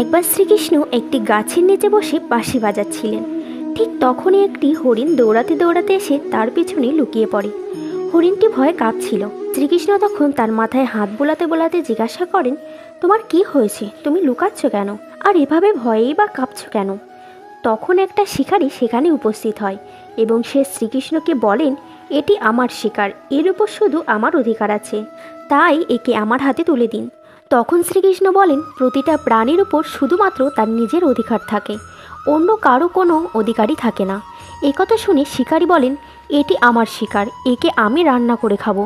একবার শ্রীকৃষ্ণ একটি গাছের নিচে বসে বাঁশি বাজাচ্ছিলেন। ঠিক তখনই একটি হরিণ দৌড়াতে দৌড়াতে এসে তার পিছনে লুকিয়ে পড়ে। হরিণটি ভয়ে কাঁপছিল। শ্রীকৃষ্ণ তখন তার মাথায় হাত বোলাতে বোলাতে জিজ্ঞাসা করেন, তোমার কি হয়েছে? তুমি লুকাচ্ছ কেন? আর এভাবে ভয়েই বা কাঁপছ কেন? তখন একটা শিকারী সেখানে উপস্থিত হয় এবং সে শ্রীকৃষ্ণকে বলেন, এটি আমার শিকার, এর উপর শুধু আমার অধিকার আছে। তাই একে আমার হাতে তুলে দিন। তখন শ্রীকৃষ্ণ বলেন, প্রতিটা প্রাণীর উপর শুধুমাত্র তার নিজের অধিকার থাকে, অন্য কারও কোনো অধিকারই থাকে না। একথা শুনে শিকারী বলেন, এটি আমার শিকার, একে আমি রান্না করে খাব।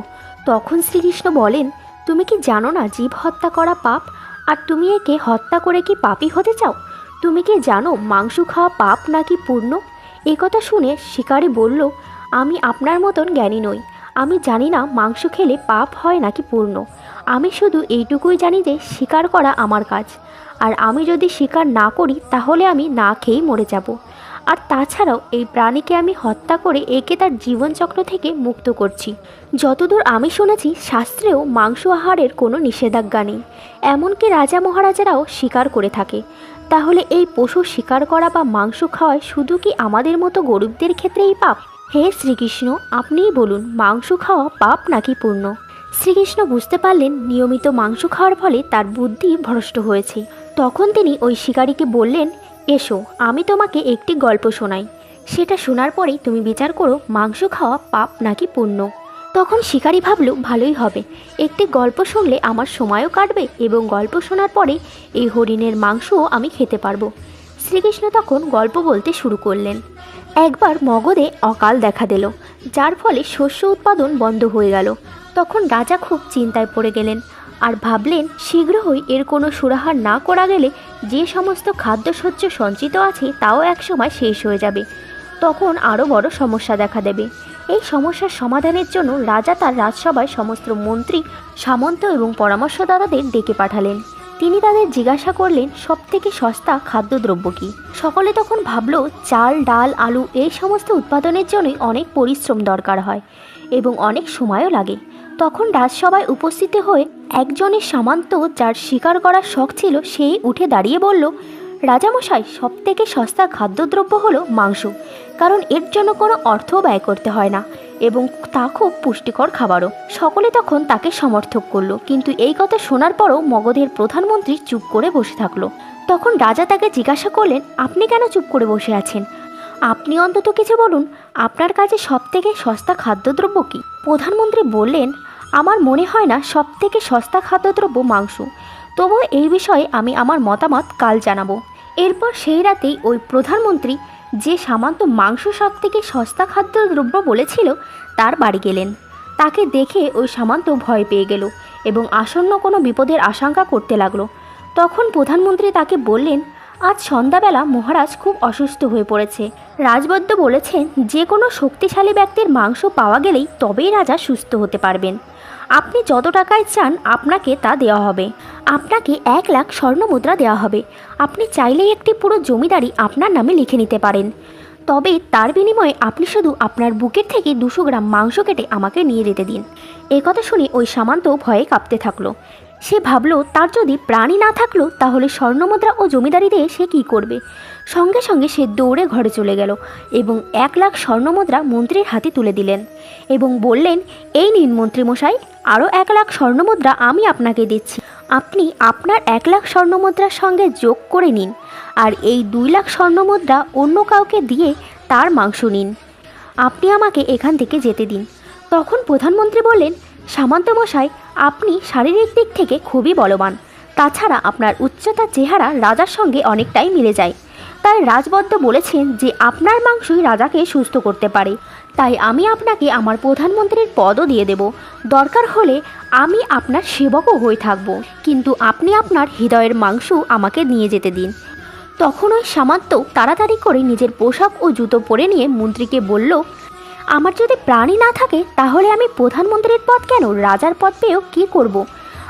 তখন শ্রীকৃষ্ণ বলেন, তুমি কি জানো না জীব হত্যা করা পাপ? আর তুমি একে হত্যা করে কি পাপী হতে চাও? তুমি কি জানো মাংস খাওয়া পাপ নাকি পূর্ণ? একথা শুনে শিকারী বলল, আমি আপনার মতন জ্ঞানী নই। আমি জানি না মাংস খেলে পাপ হয় নাকি পূর্ণ। আমি শুধু এইটুকুই জানি যে শিকার করা আমার কাজ। আর আমি যদি শিকার না করি, তাহলে আমি না খেয়েই মরে যাব। আর তাছাড়াও এই প্রাণীকে আমি হত্যা করে একে তার জীবনচক্র থেকে মুক্ত করছি। যতদূর আমি শুনেছি, শাস্ত্রেও মাংস আহারের কোনো নিষেধাজ্ঞা নেই। এমনকি রাজা মহারাজারাও শিকার করে থাকে। তাহলে এই পশু শিকার করা বা মাংস খাওয়ায় শুধু কি আমাদের মতো গরিবদের ক্ষেত্রেই পাপ? হে শ্রীকৃষ্ণ, আপনিই বলুন, মাংস খাওয়া পাপ নাকি পূর্ণ? শ্রীকৃষ্ণ বুঝতে পারলেন, নিয়মিত মাংস খাওয়ার ফলে তার বুদ্ধি ভ্রষ্ট হয়েছে। তখন তিনি ওই শিকারীকে বললেন, এসো, আমি তোমাকে একটি গল্প শোনাই। সেটা শোনার পরেই তুমি বিচার করো, মাংস খাওয়া পাপ নাকি পূর্ণ? তখন শিকারী ভাবল, ভালোই হবে। একটি গল্প শুনলে আমার সময়ও কাটবে এবং গল্প শোনার পরে এই হরিণের মাংসও আমি খেতে পারব। শ্রীকৃষ্ণ তখন গল্প বলতে শুরু করলেন। একবার মগধে অকাল দেখা দিল, যার ফলে শস্য উৎপাদন বন্ধ হয়ে গেল। তখন রাজা খুব চিন্তায় পড়ে গেলেন আর ভাবলেন শীঘ্রই এর কোনো সুরাহার না করা গেলে যে সমস্ত খাদ্যশস্য সঞ্চিত আছে তাও একসময় শেষ হয়ে যাবে। তখন আরও বড় সমস্যা দেখা দেবে। এই সমস্যার সমাধানের জন্য রাজা তার রাজসভায় সমস্ত মন্ত্রী, সামন্ত এবং পরামর্শদাতাদের ডেকে পাঠালেন। তিনি তাদের জিজ্ঞাসা করলেন, সবথেকে সস্তা খাদ্যদ্রব্য কী? সকলে তখন ভাবল, চাল, ডাল, আলু, এই সমস্ত উৎপাদনের জন্যই অনেক পরিশ্রম দরকার হয় এবং অনেক সময়ও লাগে। তখন রাজসভায় উপস্থিত হয়ে একজনের সামান্ত, যার শিকার করার শখ ছিল, সেই উঠে দাঁড়িয়ে বলল, রাজামশাই সব থেকে সস্তা খাদ্যদ্রব্য হলো মাংস, কারণ এর জন্য কোনো অর্থ ব্যয় করতে হয় না। এবং তা খুব পুষ্টিকর খাবারও। সকলে তখন তাকে সমর্থক করল, কিন্তু এই কথা শোনার পরও মগধের প্রধানমন্ত্রী চুপ করে বসে থাকল। তখন রাজা তাকে জিজ্ঞাসা করলেন, আপনি কেন চুপ করে বসে আছেন? আপনি অন্তত কিছু বলুন, আপনার কাছে সব থেকে সস্তা খাদ্যদ্রব্য কী? প্রধানমন্ত্রী বললেন, আমার মনে হয় না সব থেকে সস্তা খাদ্যদ্রব্য মাংস। তবুও এই বিষয়ে আমি আমার মতামত কাল জানাব। এরপর সেই রাতেই ওই প্রধানমন্ত্রী যে সামান্ত মাংস সব থেকে সস্তা খাদ্যদ্রব্য বলেছিল, তার বাড়ি গেলেন। তাকে দেখে ওই সামান্ত ভয় পেয়ে গেল এবং আসন্ন কোনো বিপদের আশঙ্কা করতে লাগল। তখন প্রধানমন্ত্রী তাকে বললেন, আজ সন্ধ্যাবেলা মহারাজ খুব অসুস্থ হয়ে পড়েছে। রাজবৈদ্য বলেছেন, যে কোনো শক্তিশালী ব্যক্তির মাংস পাওয়া গেলেই তবেই রাজা সুস্থ হতে পারবেন। আপনি যত টাকায় চান, আপনাকে তা দেওয়া হবে। আপনাকে এক লাখ স্বর্ণ মুদ্রা দেওয়া হবে। আপনি চাইলেই একটি পুরো জমিদারি আপনার নামে লিখে নিতে পারেন। তবে তার বিনিময়ে আপনি শুধু আপনার বুকের থেকে দুশো গ্রাম মাংস কেটে আমাকে নিয়ে যেতে দিন। একথা শুনে ওই সামান্ত ভয়ে কাঁপতে থাকল। সে ভাবলো, তার যদি প্রাণী না থাকল, তাহলে স্বর্ণমুদ্রা ও জমিদারি দিয়ে সে কী করবে? সঙ্গে সঙ্গে সে দৌড়ে ঘরে চলে গেল এবং এক লাখ স্বর্ণমুদ্রা মন্ত্রীর হাতে তুলে দিলেন এবং বললেন, এই নিন মন্ত্রীমশাই আরও এক লাখ স্বর্ণমুদ্রা আমি আপনাকে দিচ্ছি। আপনি আপনার এক লাখ স্বর্ণমুদ্রার সঙ্গে যোগ করে নিন আর এই দুই লাখ স্বর্ণমুদ্রা অন্য কাউকে দিয়ে তার মাংস নিন। আপনি আমাকে এখান থেকে যেতে দিন। তখন প্রধানমন্ত্রী বললেন সামন্ত মশাই আপনি শারীরিক দিক থেকে খুবই বলবান। তাছাড়া আপনার উচ্চতা চেহারা রাজার সঙ্গে অনেকটাই মিলে যায়। তাই রাজবদ্ধ বলেছেন যে আপনার মাংসই রাজাকে সুস্থ করতে পারে। তাই আমি আপনাকে আমার প্রধানমন্ত্রীর পদও দিয়ে দেব। দরকার হলে আমি আপনার সেবকও হয়ে থাকব। কিন্তু আপনি আপনার হৃদয়ের মাংস আমাকে নিয়ে যেতে দিন। তখন ওই সামান্ত তাড়াতাড়ি করে নিজের পোশাক ও জুতো পরে নিয়ে মন্ত্রীকে বলল আমার যদি প্রাণী না থাকে, তাহলে আমি প্রধানমন্ত্রীর পদ কেন, রাজার পদ পেয়েও কী করব।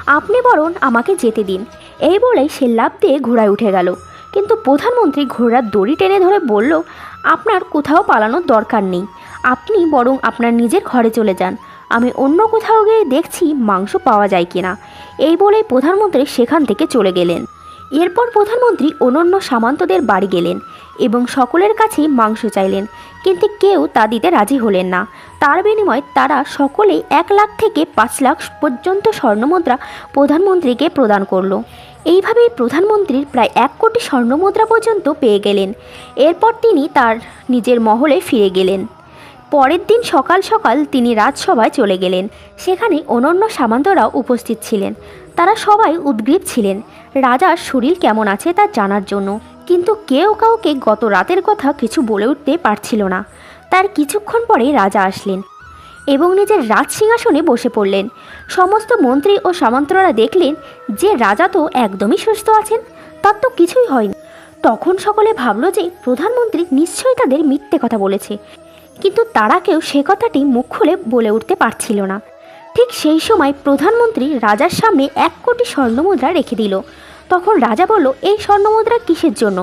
আপনি বরং আমাকে যেতে দিন। এই বলে সে লাভ দিয়ে ঘোড়ায় উঠে গেল। কিন্তু প্রধানমন্ত্রী ঘোড়ার দড়ি টেনে ধরে বলল, আপনার কোথাও পালানোর দরকার নেই। আপনি বরং আপনার নিজের ঘরে চলে যান। আমি অন্য কোথাও গিয়ে দেখছি মাংস পাওয়া যায় কিনা। এই বলেই প্রধানমন্ত্রী সেখান থেকে চলে গেলেন। এরপর প্রধানমন্ত্রী অনন্য সামন্তদের বাড়ি গেলেন এবং সকলের কাছেই মাংস চাইলেন। কিন্তু কেউ তা দিতে রাজি হলেন না। তার বিনিময়ে তারা সকলেই এক লাখ থেকে পাঁচ লাখ পর্যন্ত স্বর্ণমুদ্রা প্রধানমন্ত্রীকে প্রদান করল। এইভাবেই প্রধানমন্ত্রীর প্রায় এক কোটি স্বর্ণমুদ্রা পর্যন্ত পেয়ে গেলেন। এরপর তিনি তার নিজের মহলে ফিরে গেলেন। পরের দিন সকাল সকাল তিনি রাজসভায় চলে গেলেন। সেখানে অনন্য সামন্তরাও উপস্থিত ছিলেন। তারা সবাই উদ্গ্রীব ছিলেন। রাজার শরীর কেমন আছে তা জানার জন্য। কিন্তু কেউ কাউকে গত রাতের কথা কিছু বলে উঠতে পারছিল না। তার কিছুক্ষণ পরে রাজা আসলেন এবং নিজের রাজ সিংহাসনে বসে পড়লেন। সমস্ত মন্ত্রী ও সামন্তরা দেখলেন যে রাজা তো একদমই সুস্থ আছেন, তার তো কিছুই হয়নি। তখন সকলে ভাবলো যে প্রধানমন্ত্রী নিশ্চয়ই তাদের মিথ্যে কথা বলেছে। কিন্তু তারা কেউ সে কথাটি মুখ খুলে বলে উঠতে পারছিল না। ঠিক সেই সময় প্রধানমন্ত্রী রাজার সামনে এক কোটি স্বর্ণমুদ্রা রেখে দিল। তখন রাজা বলল, এই স্বর্ণমুদ্রা কিসের জন্য?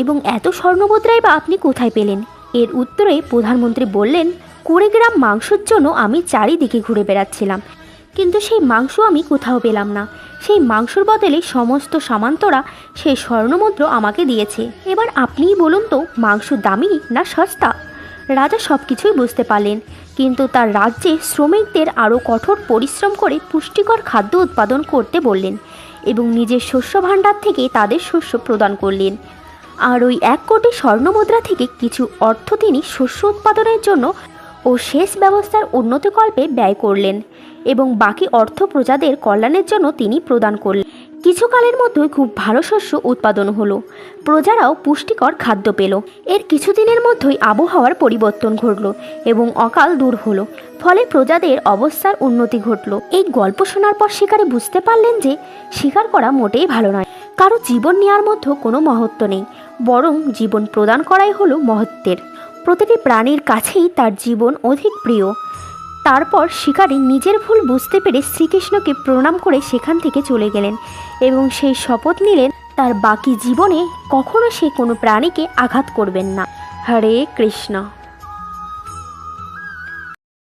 এবং এত স্বর্ণমুদ্রাই বা আপনি কোথায় পেলেন? এর উত্তরে প্রধানমন্ত্রী বললেন, কুড়ি গ্রাম মাংসের জন্য আমি চারিদিকে ঘুরে বেড়াচ্ছিলাম, কিন্তু সেই মাংস আমি কোথাও পেলাম না। সেই মাংসর বদলে সমস্ত সামান্তরা সেই স্বর্ণমুদ্র আমাকে দিয়েছে। এবার আপনিই বলুন তো, মাংস দামি না সস্তা? রাজা সব কিছুই বুঝতে পারলেন, কিন্তু তার রাজ্যে শ্রমিকদের আরও কঠোর পরিশ্রম করে পুষ্টিকর খাদ্য উৎপাদন করতে বললেন। এবং নিজের শস্য ভাণ্ডার থেকে তাদের শস্য প্রদান করলেন। আর ওই এক কোটি স্বর্ণমুদ্রা থেকে কিছু অর্থ তিনি শস্য উৎপাদনের জন্য ও সেচ ব্যবস্থার উন্নতিকল্পে ব্যয় করলেন এবং বাকি অর্থ প্রজাদের কল্যাণের জন্য তিনি প্রদান করলেন। কিছুকালের মধ্যেই খুব ভালো শস্য উৎপাদন হলো। প্রজারাও পুষ্টিকর খাদ্য পেল। এর কিছুদিনের মধ্যেই আবহাওয়ার পরিবর্তন ঘটলো এবং অকাল দূর হলো। ফলে প্রজাদের অবস্থার উন্নতি ঘটলো। এই গল্প শোনার পর শিকারে বুঝতে পারলেন যে শিকার করা মোটেই ভালো নয়। কারও জীবন নেওয়ার মধ্যে কোনো মহত্ব নেই। বরং জীবন প্রদান করাই হলো মহত্বের। প্রতিটি প্রাণীর কাছেই তার জীবন অধিক প্রিয়। তারপর শিকারী নিজের ভুল বুঝতে পেরে শ্রীকৃষ্ণকে প্রণাম করে সেখান থেকে চলে গেলেন এবং সেই শপথ নিলেন তার বাকি জীবনে কখনো সে কোনো প্রাণীকে আঘাত করবেন না। হরে কৃষ্ণ।